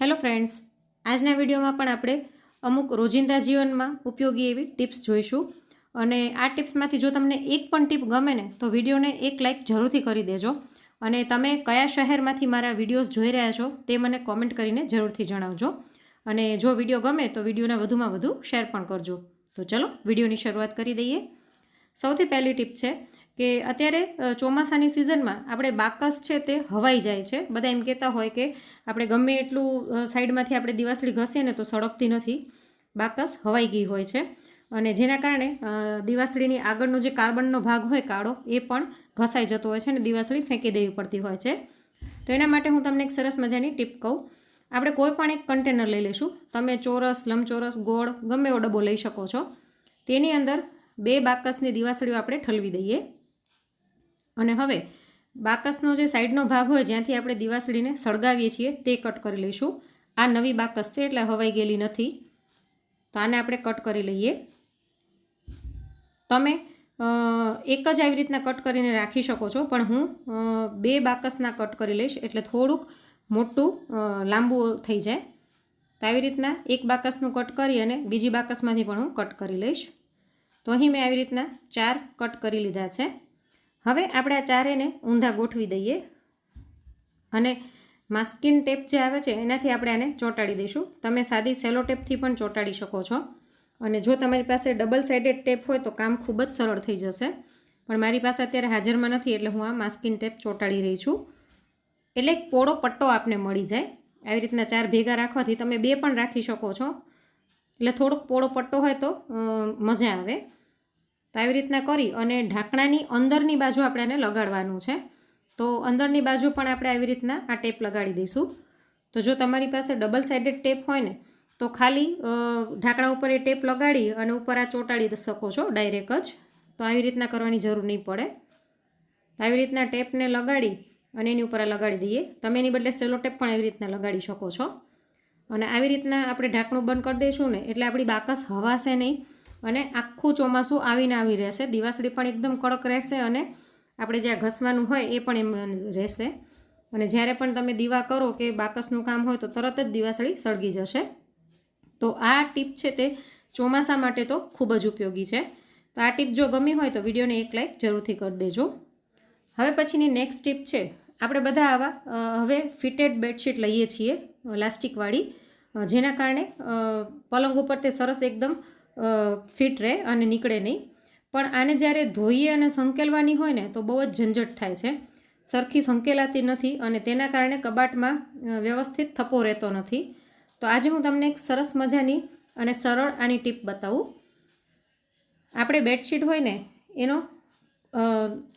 Hello friends, આજના વિડીયોમાં પણ આપણે અમુક રોજિંદા જીવનમાં ઉપયોગી એવી ટિપ્સ જોઈશું. અને આ ટિપ્સમાંથી જો તમને એક પણ ટીપ ગમે ને, તો વિડીયોને એક લાઇક જરૂરથી કરી દેજો. અને તમે કયા શહેરમાંથી મારા વિડીયોઝ જોઈ રહ્યા છો, તે મને કોમેન્ટ કરીને જરૂરથી જણાવજો. અને જો વીડિયો ગમે, તો વિડીયોને વધુમાં વધુ શેર પણ કરજો. તો ચલો, વિડીયોની શરૂઆત કરી દઈએ. સૌથી પહેલી ટીપ છે કે અત્યારે ચોમાસાની સિઝનમાં આપણે બાકસ છે તે હવાઈ જાય છે. બધા એમ કહેતા હોય કે આપણે ગમે એટલું સાઈડમાંથી આપણે દિવાસળી ઘસીએ ને તો સળગતી નથી. બાકસ હવાઈ ગઈ હોય છે અને જેના કારણે દિવાસળીની આગળનો જે કાર્બનનો ભાગ હોય કાળો, એ પણ ઘસાઈ જતો હોય છે અને દિવાસળી ફેંકી દેવી પડતી હોય છે. તો એના માટે હું તમને એક સરસ મજાની ટીપ કહું. આપણે કોઈ પણ એક કન્ટેનર લઈ લઈશું. તમે ચોરસ, લંબચોરસ, ગોળ, ગમે એવો ડબ્બો લઈ શકો છો. તેની અંદર બે બાકસની દિવાસળીઓ આપણે ઠલવી દઈએ. અને હવે બાકસનો જે સાઈડનો ભાગ હોય, જ્યાંથી આપણે દિવાસળીને સળગાવીએ છીએ, તે કટ કરી લઈશું. આ નવી બાકસ છે, એટલે હવાઈ ગયેલી નથી. તો આને આપણે કટ કરી લઈએ. તમે એક જ આવી રીતના કટ કરીને રાખી શકો છો, પણ હું બે બાકસના કટ કરી લઈશ, એટલે થોડુંક મોટું લાંબુ થઈ જાય. તો આવી રીતના એક બાકસનું કટ કરી અને બીજી બાકસમાંથી પણ હું કટ કરી લઈશ. તો અહીં મેં આવી રીતના ચાર કટ કરી લીધા છે. હવે આપણે આ ચારેને ઊંધા ગોઠવી દઈએ અને માસ્કિન ટેપ જે આવે છે એનાથી આપણે આને ચોંટાડી દઈશું. તમે સાદી સેલો ટેપથી પણ ચોંટાડી શકો છો. અને જો તમારી પાસે ડબલ સાઇડેડ ટેપ હોય તો કામ ખૂબ જ સરળ થઈ જશે. પણ મારી પાસે અત્યારે હાજરમાં નથી એટલે હું આ માસ્કિન ટેપ ચોંટાડી રહી છું. એટલે એક પોળો પટ્ટો આપને મળી જાય. આવી રીતના ચાર ભેગા રાખવાથી તમે બે પણ રાખી શકો છો. એટલે થોડોક પોળો પટ્ટો હોય તો મજા આવે. તો આવી રીતના કરી અને ઢાંકણાની અંદરની બાજુ આપણે એને લગાડવાનું છે. તો અંદરની બાજુ પણ આપણે આવી રીતના આ ટેપ લગાડી દઈશું. તો જો તમારી પાસે ડબલ સાઇડેડ ટેપ હોય ને, તો ખાલી ઢાંકણા ઉપર એ ટેપ લગાડી અને ઉપર આ ચોંટાડી શકો છો ડાયરેક્ટ જ. તો આવી રીતના કરવાની જરૂર નહીં પડે. આવી રીતના ટેપને લગાડી અને એની ઉપર આ લગાડી દઈએ. તમે એની બદલે સેલો ટેપ પણ એવી રીતના લગાડી શકો છો. અને આવી રીતના આપણે ઢાંકણું બંધ કરી દઈશું ને, એટલે આપણી બાકસ હવાશે નહીં અને આખું ચોમાસું આવીને આવી રહેશે. દિવાસળી પણ એકદમ કડક રહેશે અને આપણે જ્યાં ઘસવાનું હોય એ પણ એમ રહેશે. અને જ્યારે પણ તમે દીવા કરો કે બાકસનું કામ હોય તો તરત જ દિવાસળી સળગી જશે. તો આ ટીપ છે તે ચોમાસા માટે તો ખૂબ જ ઉપયોગી છે. તો આ ટીપ જો ગમી હોય તો વિડીયોને એક લાઈક જરૂરથી કરી દેજો. હવે પછીની નેક્સ્ટ ટીપ છે આપણે બધા આવા હવે ફિટેડ બેડશીટ લઈએ છીએ લાસ્ટિકવાળી જેના કારણે પલંગ ઉપર તે સરસ એકદમ ફિટ રહે અને નીકળે નહીં. પણ આને જ્યારે ધોઈએ અને સંકેલવાની હોય ને, તો બહુ જ ઝંઝટ થાય છે. સરખી સંકેલાતી નથી અને તેના કારણે કબાટમાં વ્યવસ્થિત થપ્પો રહેતો નથી. તો આજે હું તમને એક સરસ મજાની અને સરળ આની ટીપ બતાવું. આપણે બેડશીટ હોય ને, એનો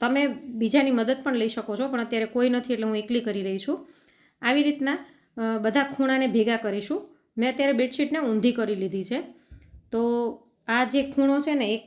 તમે બીજાની મદદ પણ લઈ શકો છો, પણ અત્યારે કોઈ નથી એટલે હું એકલી કરી રહી છું. આવી રીતના બધા ખૂણાને ભેગા કરીશું. મેં અત્યારે બેડશીટને ઊંધી કરી લીધી છે. તો આ જે ખૂણો છે ને, એક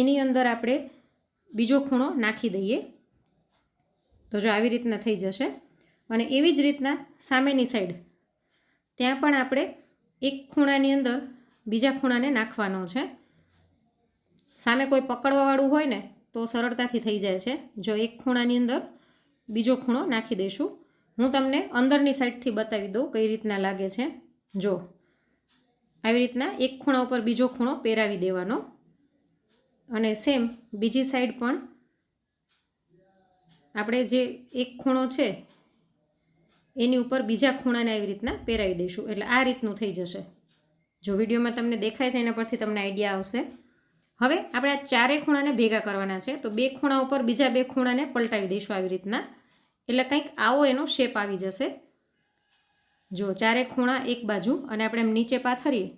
એની અંદર આપણે બીજો ખૂણો નાખી દઈએ. તો જો આવી રીતના થઈ જશે. અને એવી જ રીતના સામેની સાઈડ, ત્યાં પણ આપણે એક ખૂણાની અંદર બીજા ખૂણાને નાખવાનો છે. સામે કોઈ પકડવાવાળું હોય ને તો સરળતાથી થઈ જાય છે. જો એક ખૂણાની અંદર બીજો ખૂણો નાખી દઈશું. હું તમને અંદરની સાઈડથી બતાવી દઉં કઈ રીતના લાગે છે. જો, આવી રીતના એક ખૂણા ઉપર બીજો ખૂણો પહેરાવી દેવાનો. અને સેમ બીજી સાઈડ પણ આપણે જે એક ખૂણો છે, એની ઉપર બીજા ખૂણાને આવી રીતના પહેરાવી દઈશું. એટલે આ રીતનું થઈ જશે. જો વિડીયોમાં તમને દેખાય છે એના પરથી તમને આઈડિયા આવશે. હવે આપણે આ ચારે ખૂણાને ભેગા કરવાના છે, તો બે ખૂણા ઉપર બીજા બે ખૂણાને પલટાવી દઈશું આવી રીતના. એટલે કંઈક આવો એનો શેપ આવી જશે. જો ચારે ખૂણા એક બાજુ અને આપણે એમ નીચે પાથરીએ,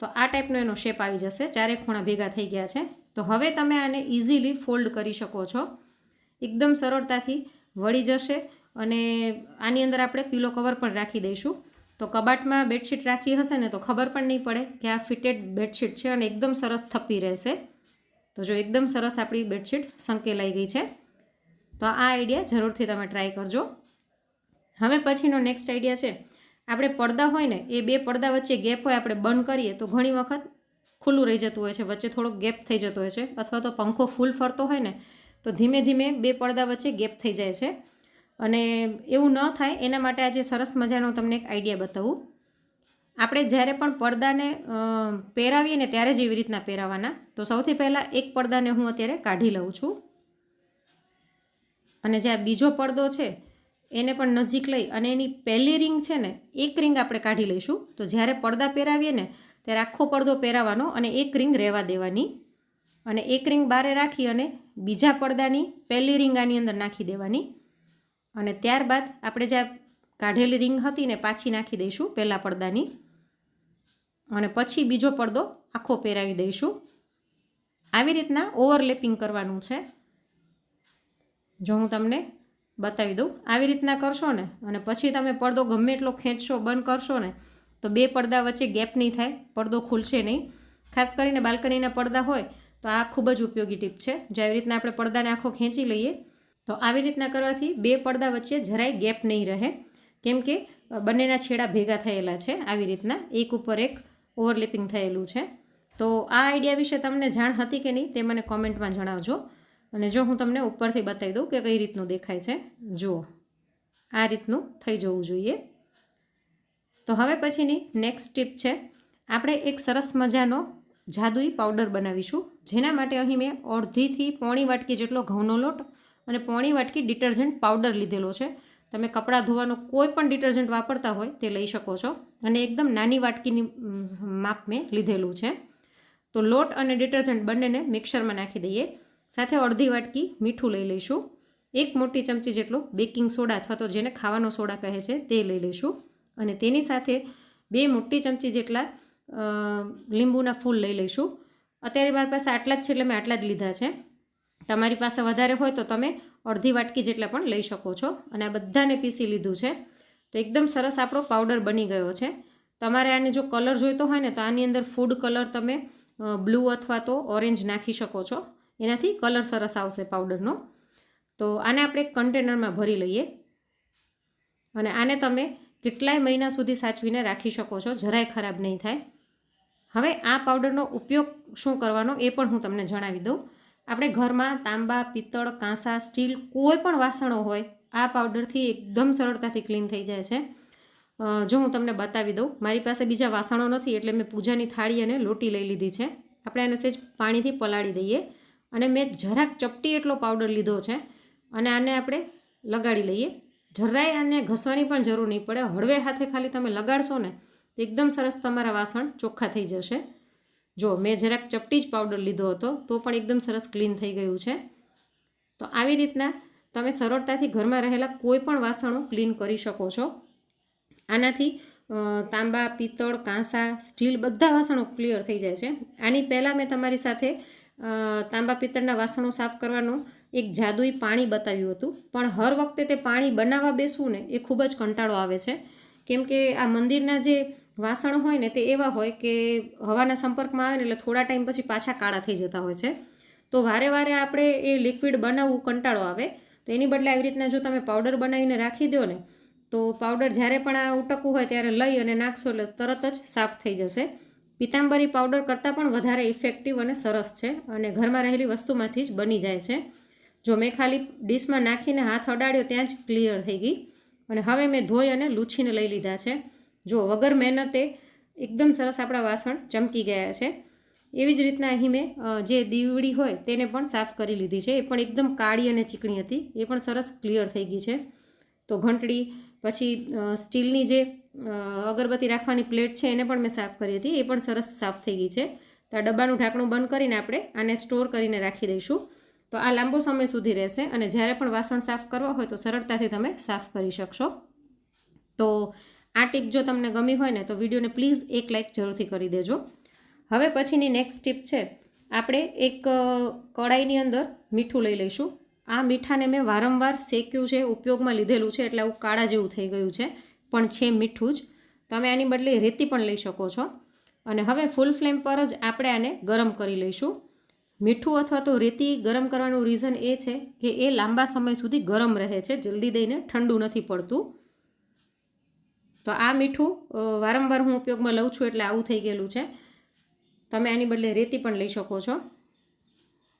તો આ ટાઈપનો એનો શેપ આવી જશે. ચારે ખૂણા ભેગા થઈ ગયા છે. તો હવે તમે આને ઇઝીલી ફોલ્ડ કરી શકો છો. એકદમ સરળતાથી વળી જશે અને આની અંદર આપણે પીલો કવર પણ રાખી દઈશું. તો કબાટમાં બેડશીટ રાખી હશે ને તો ખબર પણ નહીં પડે કે આ ફિટેડ બેડશીટ છે અને એકદમ સરસ થપ્પી રહેશે. તો જો એકદમ સરસ આપણી બેડશીટ સંકેલાઈ ગઈ છે. તો આ આઈડિયા જરૂરથી તમે ટ્રાય કરજો. હવે પછીનો નેક્સ્ટ આઈડિયા છે. આપણે પડદા હોય ને, એ બે પડદા વચ્ચે ગેપ હોય, આપણે બંધ કરીએ તો ઘણી વખત ખુલ્લું રહી જતું હોય છે, વચ્ચે થોડોક ગેપ થઈ જતો હોય છે, અથવા તો પંખો ફૂલ ફરતો હોય ને, તો ધીમે ધીમે બે પડદા વચ્ચે ગેપ થઈ જાય છે. અને એવું ન થાય, એના માટે આજે સરસ મજાનો તમને એક આઈડિયા બતાવું. આપણે જ્યારે પણ પડદાને પહેરાવીએ ને ત્યારે જ એવી રીતના પહેરાવાના. તો સૌથી પહેલાં એક પડદાને હું અત્યારે કાઢી લઉં છું. અને જે આ બીજો પડદો છે, એને પણ નજીક લઈ અને એની પહેલી રિંગ છે ને, એક રિંગ આપણે કાઢી લઈશું. તો જ્યારે પડદા પહેરાવીએ ને, ત્યારે આખો પડદો પહેરાવાનો અને એક રિંગ રહેવા દેવાની. અને એક રિંગ બારે રાખી અને બીજા પડદાની પહેલી રિંગ આની અંદર નાખી દેવાની. અને ત્યારબાદ આપણે જે કાઢેલી રિંગ હતી ને પાછી નાખી દઈશું પહેલા પડદાની. અને પછી બીજો પડદો આખો પહેરાવી દઈશું. આવી રીતના ઓવરલેપિંગ કરવાનું છે. જો હું તમને બતાવી દઉં. આવી રીતના કરશો ને અને પછી તમે પડદો ગમે એટલો ખેંચશો, બંધ કરશો ને, તો બે પડદા વચ્ચે ગેપ નહીં થાય, પડદો ખુલશે નહીં. ખાસ કરીને બાલ્કનીના પડદા હોય, તો આ ખૂબ જ ઉપયોગી ટીપ છે. જે આવી રીતના આપણે પડદાને આખો ખેંચી લઈએ તો આવી રીતના કરવાથી બે પડદા વચ્ચે જરાય ગેપ નહીં રહે. કેમ કે બંનેના છેડા ભેગા થયેલા છે આવી રીતના. એક ઉપર એક ઓવરલેપિંગ થયેલું છે. તો આ આઈડિયા વિશે તમને જાણ હતી કે નહીં તે મને કોમેન્ટમાં જણાવજો. અને જો હું તમને ઉપરથી બતાવી દઉં કે કઈ રીતનું દેખાય છે, જુઓ. આ રીતનું થઈ જવું જોઈએ. તો હવે પછીની નેક્સ્ટ ટીપ છે. આપણે એક સરસ મજાનો જાદુઈ પાવડર બનાવીશું. જેના માટે અહીં મેં અડધીથી પોણી વાટકી જેટલો ઘઉંનો લોટ અને પોણી વાટકી ડિટર્જન્ટ પાવડર લીધેલો છે. તમે કપડાં ધોવાનો કોઈ પણ ડિટર્જન્ટ વાપરતા હોય તે લઈ શકો છો. અને એકદમ નાની વાટકીની માપ મેં લીધેલું છે. તો લોટ અને ડિટર્જન્ટ બંનેને મિક્સરમાં નાખી દઈએ. સાથે અડધી વાટકી મીઠું લઈ લઈશું. એક મોટી ચમચી જેટલો બેકિંગ સોડા અથવા તો જેને ખાવાનો સોડા કહે છે તે લઈ લઈશું. અને તેની સાથે બે મોટી ચમચી જેટલા લીંબુના ફૂલ લઈ લઈશું. અત્યારે મારી પાસે આટલા જ છે એટલે મેં આટલા જ લીધા છે. તમારી પાસે વધારે હોય તો તમે અડધી વાટકી જેટલા પણ લઈ શકો છો. અને આ બધાને પીસી લીધું છે. તો એકદમ સરસ આપણો પાવડર બની ગયો છે. તમારે આને જો કલર જોઈતો હોય ને તો આની અંદર ફૂડ કલર તમે બ્લુ અથવા તો ઓરેન્જ નાખી શકો છો. એનાથી કલર સરસ આવશે પાવડરનો. તો આને આપણે એક કન્ટેનરમાં ભરી લઈએ. અને આને તમે કેટલાય મહિના સુધી સાચવીને રાખી શકો છો. જરાય ખરાબ નહીં થાય. હવે આ પાવડરનો ઉપયોગ શું કરવાનો એ પણ હું તમને જણાવી દઉં. આપણે ઘરમાં તાંબા, પિત્તળ, કાંસા, સ્ટીલ કોઈ પણ વાસણો હોય, આ પાવડરથી એકદમ સરળતાથી ક્લીન થઈ જાય છે. જો હું તમને બતાવી દઉં, મારી પાસે બીજા વાસણો નથી એટલે મેં પૂજાની થાળી અને લોટી લઈ લીધી છે. આપણે આને સેજ પાણીથી પલાળી દઈએ અને મેં જરાક ચપટી એટલો પાવડર લીધો છે અને આને આપણે લગાડી લઈએ. જરાય આને ઘસવાની પણ જરૂર નહીં પડે, હળવે હાથે ખાલી તમે લગાડશો ને એકદમ સરસ તમારા વાસણ ચોખ્ખા થઈ જશે. જો મેં જરાક ચપટી જ પાવડર લીધો હતો, તો પણ એકદમ સરસ ક્લીન થઈ ગયું છે. તો આવી રીતના તમે સરળતાથી ઘરમાં રહેલા કોઈ પણ વાસણો ક્લીન કરી શકો છો. આનાથી તાંબા, પિત્તળ, કાંસા, સ્ટીલ બધા વાસણો ક્લિયર થઈ જાય છે. આની પહેલાં મેં તમારી સાથે તાંબા, પિત્તળના વાસણો સાફ કરવાનું એક જાદુઈ પાણી બતાવ્યું હતું. પણ હર વખતે તે પાણી બનાવવા બેસવું ને એ ખૂબ જ કંટાળો આવે છે. કેમ કે આ મંદિરના જે વાસણ હોય ને તે એવા હોય કે હવાના સંપર્કમાં આવે ને એટલે થોડા ટાઈમ પછી પાછા કાળા થઈ જતા હોય છે. તો વારે વારે આપણે એ લિક્વિડ બનાવવું કંટાળો આવે. તો એની બદલે આવી રીતના જો તમે પાવડર બનાવીને રાખી દો ને, તો પાવડર જ્યારે પણ આ ઉટકવું હોય ત્યારે લઈ અને નાખશો એટલે તરત જ સાફ થઈ જશે. પિતાંબરી પાવડર કરતાં પણ વધારે ઇફેક્ટિવ અને સરસ છે અને ઘરમાં રહેલી વસ્તુમાંથી જ બની જાય છે. જો મેં ખાલી ડીશમાં નાખીને હાથ અડાડ્યો ત્યાં જ ક્લિયર થઈ ગઈ. અને હવે મેં ધોઈ અને લૂછીને લઈ લીધા છે. જો વગર મહેનતે એકદમ સરસ આપણા વાસણ ચમકી ગયા છે. એવી જ રીતના અહીં મેં જે દીવડી હોય તેને પણ સાફ કરી લીધી છે. એ પણ એકદમ કાળી અને ચીકણી હતી. એ પણ સરસ ક્લિયર થઈ ગઈ છે. તો ઘંટડી, પછી સ્ટીલની જે અગરબત્તી રાખવાની પ્લેટ છે એને પણ મેં સાફ કરી હતી. એ પણ સરસ સાફ થઈ ગઈ છે. તો આ ડબ્બાનું ઢાંકણું બંધ કરીને આપણે આને સ્ટોર કરીને રાખી દઈશું. તો આ લાંબો સમય સુધી રહેશે અને જ્યારે પણ વાસણ સાફ કરવા હોય તો સરળતાથી તમે સાફ કરી શકશો. તો આ ટીપ જો તમને ગમી હોય ને તો વિડીયોને પ્લીઝ એક લાઇક જરૂરથી કરી દેજો. હવે પછીની નેક્સ્ટ ટીપ છે, આપણે એક કડાઈની અંદર મીઠું લઈ લઈશું. આ મીઠાને મેં વારંવાર શેક્યું છે, ઉપયોગમાં લીધેલું છે, એટલે આવું કાળા જેવું થઈ ગયું છે, પણ છે મીઠું જ. તમે આની બદલે રેતી પણ લઈ શકો છો. અને હવે ફૂલ ફ્લેમ પર જ આપણે આને ગરમ કરી લઈશું. મીઠું અથવા તો રેતી ગરમ કરવાનું રીઝન એ છે કે એ લાંબા સમય સુધી ગરમ રહે છે, જલ્દી દઈને ઠંડુ નથી પડતું. તો આ મીઠું વારંવાર હું ઉપયોગમાં લઉં છું એટલે આવું થઈ ગયેલું છે. તમે આની બદલે રેતી પણ લઈ શકો છો.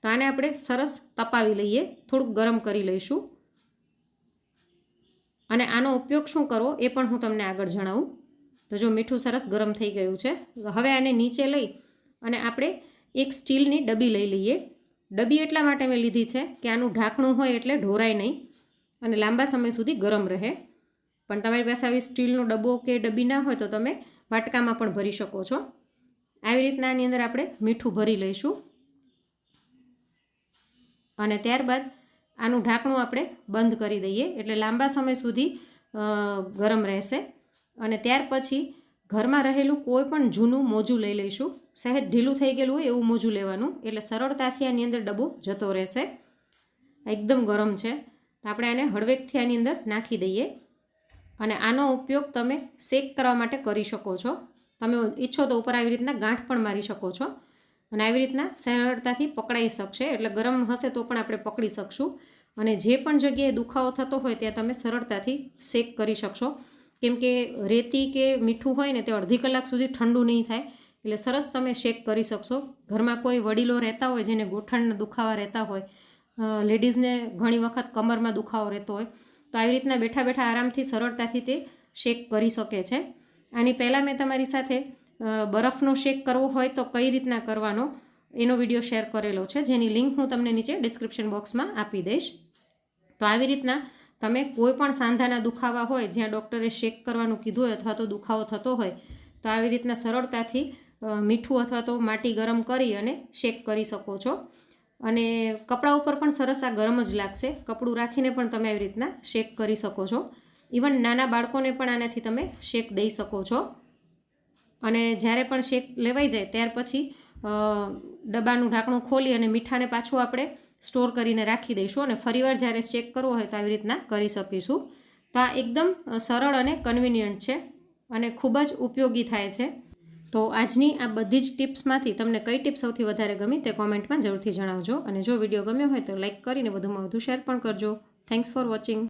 તો આને આપણે સરસ તપાવી લઈએ, થોડુંક ગરમ કરી લઈશું. અને આનો ઉપયોગ શું કરવો એ પણ હું તમને આગળ જણાવું. તો જો મીઠું સરસ ગરમ થઈ ગયું છે, હવે આને નીચે લઈ અને આપણે એક સ્ટીલની ડબ્બી લઈ લઈએ. ડબ્બી એટલા માટે મેં લીધી છે કે આનું ઢાંકણું હોય એટલે ઢોરાય નહીં અને લાંબા સમય સુધી ગરમ રહે. પણ તમારી પાસે આવી સ્ટીલનો ડબ્બો કે ડબ્બી ના હોય તો તમે વાટકામાં પણ ભરી શકો છો. આવી રીતના આની અંદર આપણે મીઠું ભરી લઈશું. અને ત્યારબાદ આનું ઢાંકણું આપણે બંધ કરી દઈએ, એટલે લાંબા સમય સુધી ગરમ રહેશે. અને ત્યાર પછી ઘરમાં રહેલું કોઈ પણ જૂનું મોજું લઈ લઈશું. સહેજ ઢીલું થઈ ગયેલું હોય એવું મોજું લેવાનું, એટલે સરળતાથી આની અંદર ડબ્બો જતો રહેશે. એકદમ ગરમ છે. તો આપણે આને હળવેકથી આની અંદર નાખી દઈએ. અને આનો ઉપયોગ તમે શેક કરવા માટે કરી શકો છો. તમે ઈચ્છો તો ઉપર આવી રીતના ગાંઠ પણ મારી શકો છો અને આવી રીતના સરળતાથી પકડાઈ શકશે. એટલે ગરમ હશે તો પણ આપણે પકડી શકશું. અને જે પણ જગ્યાએ દુખાવો થતો હોય ત્યાં તમે સરળતાથી શેક કરી શકશો. કેમ કે રેતી કે મીઠું હોય ને તે અડધી કલાક સુધી ઠંડુ નહીં થાય. એટલે સરસ તમે શેક કરી શકશો. ઘરમાં કોઈ વડીલો રહેતા હોય જેને ગોઠણના દુખાવા રહેતા હોય લેડીઝને ઘણી વખત કમરમાં દુખાવો રહેતો હોય તો આવી રીતના બેઠા બેઠા આરામથી સરળતાથી તે શેક કરી શકે છે. આની પહેલાં મેં તમારી સાથે બરફનો શેક કરવો હોય તો કઈ રીતના કરવાનો એનો વીડિયો શેર કરેલો છે, જેની લિંક હું તમને નીચે ડિસ્ક્રિપ્શન બોક્સમાં આપી દઈશ. તો આવી રીતના તમે કોઈ પણ સાંધાના દુખાવા હોય, જ્યાં ડૉક્ટરે શેક કરવાનું કીધું હોય અથવા તો દુખાવો થતો હોય, તો આવી રીતના સરળતાથી મીઠું અથવા તો માટી ગરમ કરી અને શેક કરી શકો છો. અને કપડા ઉપર પણ સરસ આ ગરમ જ લાગશે. કપડું રાખીને પણ તમે આવી રીતના શેક કરી શકો છો. ઇવન નાના બાળકોને પણ આનાથી તમે શેક દઈ શકો છો. અને જ્યારે પણ શેક લેવાઈ જાય, ત્યાર પછી ડબ્બાનું ઢાંકણું ખોલી અને મીઠાને પાછું આપણે સ્ટોર કરીને રાખી દઈશું અને ફરીવાર જ્યારે શેક કરવો હોય તો આવી રીતના કરી શકીશું. તો આ એકદમ સરળ અને કન્વિનિયન્ટ છે અને ખૂબ જ ઉપયોગી થાય છે. તો આજની આ બધી જ ટિપ્સમાંથી તમને કઈ ટિપ્સ સૌથી વધારે ગમી તે કોમેન્ટમાં જરૂરથી જણાવજો. અને જો વીડિયો ગમ્યો હોય તો લાઇક કરીને વધુમાં વધુ શેર પણ કરજો. Thanks for watching